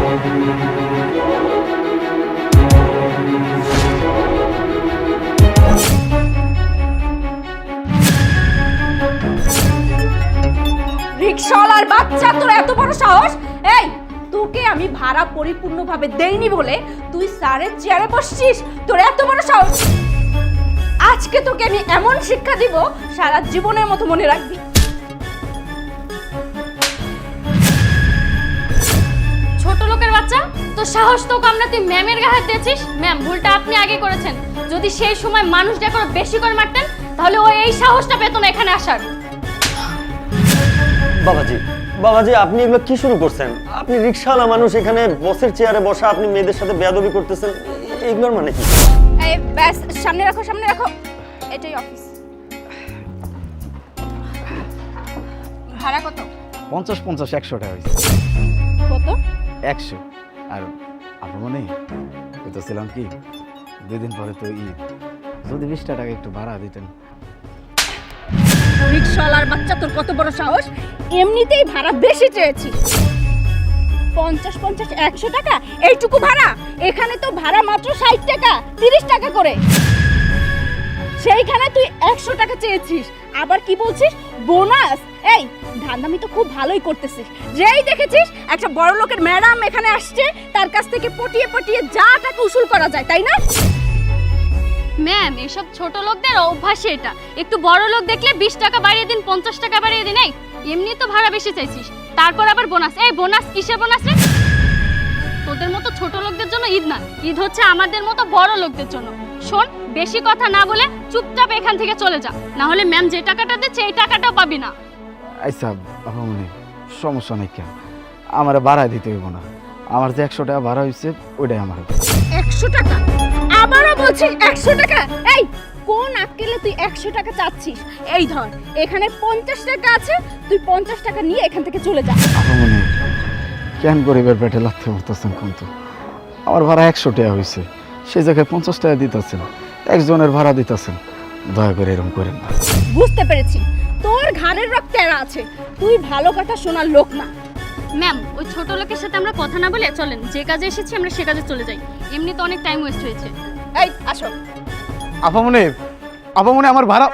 রিক্সাওয়ালার বাচ্চা, তোর এত বড় সাহস? এই, তোকে আমি ভাড়া পরিপূর্ণভাবে দেইনি বলে তুই স্যারের চেয়ারে বসছিস? তোর এত বড় সাহস? আজকে তোকে আমি এমন শিক্ষা দিব সারা জীবনের মতো মনে রাখবি। তো সাহস তো কম না তুই ম্যামের গায়ে হাত দিয়েছিস? ম্যাম ভুলটা আপনি আগে করেছেন। যদি সেই সময় মানুষ যা করে বেশি করে মারতেন তাহলে ও এই সাহসটা পেত না এখানে আসার। বাবাজি বাবাজি আপনি এগুলো কি শুরু করছেন? আপনি রিক্সাওয়ালা মানুষ এখানে বসের চেয়ারে বসা আপনি মেয়েদের সাথে বেয়াদবি করতেছেন এগুলোর মানে কি? এই ব্যাস সামনে রাখো সামনে রাখো। এটাই অফিস ভাড়া কত? পঞ্চাশ পঞ্চাশ একশো টাকা হয়েছে। কত? একশো। আর আপনার মনে ছিলাম কি দুই দিন পরে তো ঈদ। যদি বিশটা টাকা একটু ভাড়া দিতেন। রিক্সাওয়ালার বাচ্চা তোর কত বড় সাহস? এমনিতেই ভাড়া বেশি চেয়েছিস পঞ্চাশ পঞ্চাশ একশো টাকা, এইটুকু ভাড়া। এখানে তো ভাড়া মাত্র ষাট টাকা, তিরিশ টাকা করে। সেইখানে তুই একশো টাকা চেয়েছিস। আবার কি বলছিস? বোনাস। এই, ধান্দামি তো খুব ভালোই করতেছিস। যেই দেখেছিস, একটা বড় লোকের ম্যাডাম এখানে আসছে, তার কাছ থেকে পটিয়ে পটিয়ে যা টাকা উসুল করা যায়, তাই না? ম্যাম, এসব ছোট লোকদের অভ্যাসই এটা। একটু বড় লোক দেখলে বিশ টাকা বাড়িয়ে দিন, পঞ্চাশ টাকা বাড়িয়ে দিন, এই, এমনি তো ভাড়া বেশি চাইছিস। তারপর আবার বোনাস। এই, বোনাস, কিসের বোনাস রে? তোদের মতো ছোট লোকদের জন্য ঈদ না। ঈদ হচ্ছে আমাদের মতো বড় লোকদের জন্য। শোন, বেশি কথা না বলে চুপচাপ এখান থেকে চলে যা। না হলে ম্যাম যে টাকাটা দিচ্ছে, এই টাকাটাও পাবি না। আচ্ছা মনে সমস্যা নেই কেন? আমার ভাড়া দিতে হইব না। আমার যে একশো টাকা ভাড়া হয়েছে ওইটাই আমার একশো টাকা? আবারও বলছি একশো টাকা? এই কোন আক্কেলে তুই একশো টাকা চাচ্ছিস? এই ধর এখানে পঞ্চাশ টাকা আছে তুই পঞ্চাশ টাকা নিয়ে এখান থেকে চলে যা। মনে কেন গরিবের পেটে লাগতে পারতেছেন কিন্তু আমার ভাড়া একশো টাকা হয়েছে সেই জায়গায় পঞ্চাশ টাকা দিতেছেন একজনের ভাড়া দিতেছেন। দয়া করে এরকম করেন না। বুঝতে পেরেছি। ঘাড়ের রক্ত এরা আছে। তুই ভালো কথা শোনার লোক না। ম্যাম ওই ছোট লোকের সাথে আমরা কথা না বলে চলেন যে কাজে এসেছি আমরা সে কাজে চলে যাই। এমনি তো অনেক টাইম ওয়েস্ট হয়েছে। এই আসো। আপামনে আপামনে আমার ভাড়া।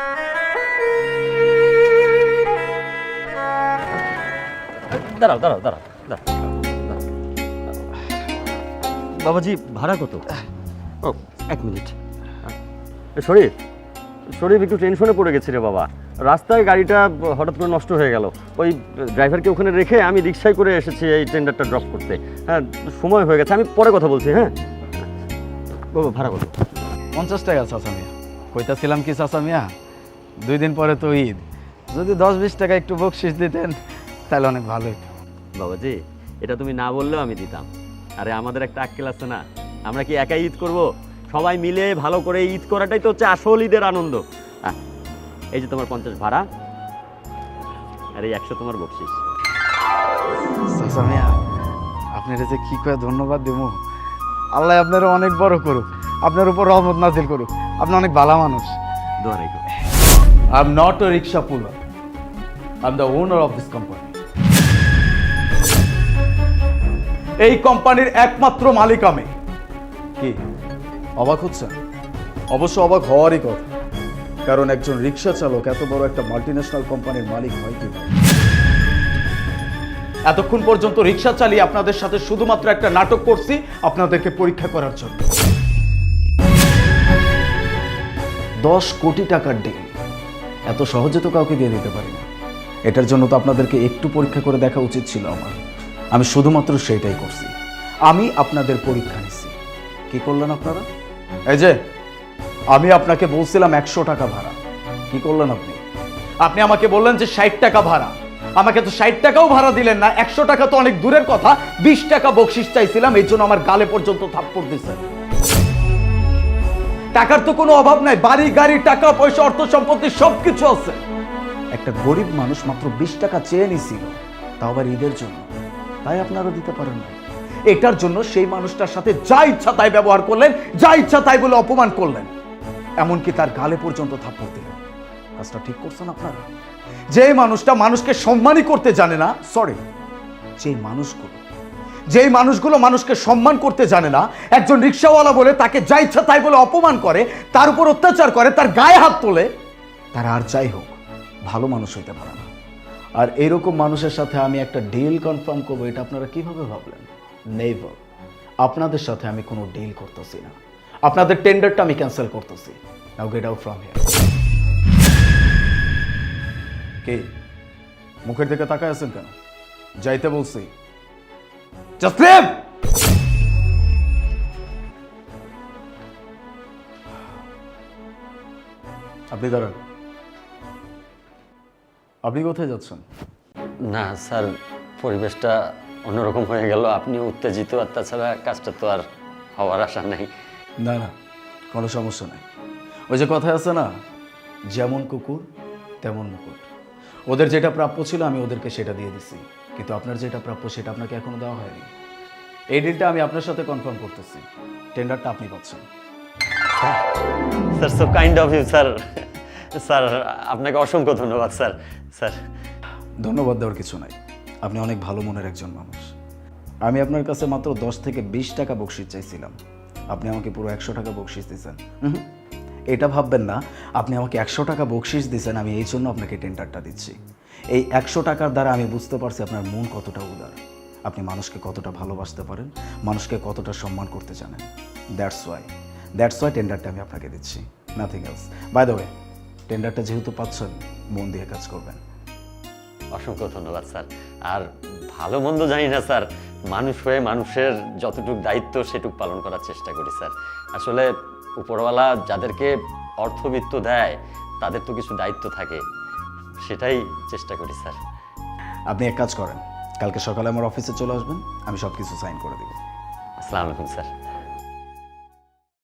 দাঁড়াও দাঁড়াও দাঁড়াও দাঁড়াও, দাঁড়াও। বাবাজি ভাড়া কত? ও এক মিনিট। এ, শরীফ শরীফ একটু টেনশনে পড়ে গেছি রে বাবা। রাস্তায় গাড়িটা হঠাৎ করে নষ্ট হয়ে গেল। ওই ড্রাইভারকে ওখানে রেখে আমি রিক্সায় করে এসেছি এই টেন্ডারটা ড্রপ করতে। হ্যাঁ সময় হয়ে গেছে। আমি পরে কথা বলছি হ্যাঁ? বাবা ভাড়া কত? পঞ্চাশ টাকা চাচা মিয়া। কইতাছিলাম কি চাচা মিয়া দুই দিন পরে তো ঈদ। যদি দশ বিশ টাকা একটু বকশিস দিতেন তাহলে অনেক ভালো হতো বাবাজি এটা তুমি না বললেও আমি দিতাম। আরে আমাদের একটা আক্কেল আছে না আমরা কি একাই ঈদ করব? সবাই মিলে ভালো করে ঈদ করাটাই তো হচ্ছে আসল ঈদের আনন্দ। এই যে তোমার পঞ্চাশ ভাড়া আর এই একশো তোমার বকশিস। আপনার যে কি করে ধন্যবাদ দেবো? আল্লাহ আপনারা অনেক বড় করুক আপনার উপর রহমত নাজিল করুক। আপনি অনেক ভালো মানুষ। দোয়া রাখো I'm not a rickshaw puller. I'm the owner of this company. এই কোম্পানির একমাত্র মালিক আমি। কি? অবাক হচ্ছেন? অবশ্য অবাক হওয়ারই কথা। কারণ একজন রিক্সা চালক এত বড় একটা মাল্টিন্যাশনাল কোম্পানির মালিক হয় কি? এতক্ষণ পর্যন্ত রিক্সা চালিয়ে আপনাদের সাথে শুধুমাত্র একটা নাটক করছি, আপনাদেরকে পরীক্ষা করার জন্য। দশ কোটি টাকার ডিল এত সহজে তো কাউকে দিয়ে দিতে পারি না। এটার জন্য তো আপনাদেরকে একটু পরীক্ষা করে দেখা উচিত ছিল আমার। আমি শুধুমাত্র সেইটাই করছি। আমি আপনাদের পরীক্ষা নিছি কি করলেন আপনারা? এই যে আমি আপনাকে বলছিলাম একশো টাকা ভাড়া। কি করলেন আপনি? আপনি আমাকে বললেন যে ষাট টাকা ভাড়া। আমাকে তো ষাট টাকাও ভাড়া দিলেন না, একশো টাকা তো অনেক দূরের কথা। বিশ টাকা বকশিস চাইছিলাম, এই জন্য আমার গালে পর্যন্ত থাপ্পড় দিচ্ছেন টাকার তো কোনো অভাব নাই, বাড়ি, গাড়ি, টাকা, পয়সা, অর্থ, সম্পত্তি, সবকিছু আছে। একটা গরিব মানুষ মাত্র বিশ টাকা চেয়ে নিছিল, তাও আবার ঈদের জন্য। তাই আপনারা দিতে পারেন না। এটার জন্য সেই মানুষটার সাথে যা ইচ্ছা তাই ব্যবহার করলেন, যা ইচ্ছা তাই বলে অপমান করলেন। এমনকি তার গালে পর্যন্ত থাপ্পড় দিলেন কাজটা ঠিক করছেন আপনারা? যে মানুষটা মানুষকে সম্মানই করতে জানে না সরি যে মানুষগুলো, যেই মানুষগুলো মানুষকে সম্মান করতে জানে না, একজন রিক্সাওয়ালা বলে তাকে যা ইচ্ছা তাই বলে অপমান করে, তার উপর অত্যাচার করে, তার গায়ে হাত তোলে, তারা আর যাই হোক, ভালো মানুষ হইতে পারে না। আর এরকম মানুষের সাথে আমি একটা ডিল কনফার্ম করব, এটা আপনারা কীভাবে ভাবলেন? নেইভার আপনাদের সাথে আমি কোনো ডিল করতেছি না। আপনাদের টেন্ডারটা আমি ক্যান্সেল করতেছি। Now get out from here কে? মুখের দিকে তাকায় আছেন কেন? যাইতে বলছি। জাস্ট লিভ আপনি দাঁড়ান। আপনি কোথায় যাচ্ছেন? না স্যার পরিবেশটা অন্যরকম হয়ে গেল। আপনি উত্তেজিত আর তাছাড়া কাজটা তো আর হওয়ার আশা নেই। না না কোনো সমস্যা নেই। ওই যে কথা আছে না যেমন কুকুর তেমন মুকুট। ওদের যেটা প্রাপ্য ছিল আমি ওদেরকে সেটা দিয়ে দিছি। কিন্তু আপনার যেটা প্রাপ্য সেটা আপনাকে এখনও দেওয়া হয়নি। এই ডিলটা আমি আপনার সাথে কনফার্ম করতেছি। টেন্ডারটা আপনি পাচ্ছেন। Sir so kind of you sir sir আপনাকে অসংখ্য ধন্যবাদ স্যার স্যার ধন্যবাদ দেওয়ার কিছু নাই। আপনি অনেক ভালো মনের একজন মানুষ। আমি আপনার কাছে মাত্র দশ থেকে বিশ টাকা বকশিস চাইছিলাম। আপনি আমাকে পুরো একশো টাকা বকশিস দিয়েছেন। এটা ভাববেন না, আপনি আমাকে একশো টাকা বকশিস দিয়েছেন আমি এই জন্য আপনাকে টেন্ডারটা দিচ্ছি। এই একশো টাকার দ্বারা আমি বুঝতে পারছি আপনার মন কতটা উদার। আপনি মানুষকে কতটা ভালোবাসতে পারেন, মানুষকে কতটা সম্মান করতে জানেন। দ্যাটস ওয়াই দ্যাটস ওয়াই টেন্ডারটা আমি আপনাকে দিচ্ছি nothing else by the way টেন্ডারটা যেহেতু পাচ্ছেন, মন দিয়ে কাজ করবেন। অসংখ্য ধন্যবাদ স্যার। আর ভালো মন্দ জানি না স্যার। মানুষ হয়ে মানুষের যতটুকু দায়িত্ব সেটুক পালন করার চেষ্টা করি স্যার। আসলে উপরওয়ালা যাদেরকে অর্থবিত্ত দেয় তাদের তো কিছু দায়িত্ব থাকে। সেটাই চেষ্টা করি স্যার। আপনি এক কাজ করেন। কালকে সকালে আমার অফিসে চলে আসবেন আমি সব কিছু সাইন করে দেবো। আসসালামু আলাইকুম স্যার।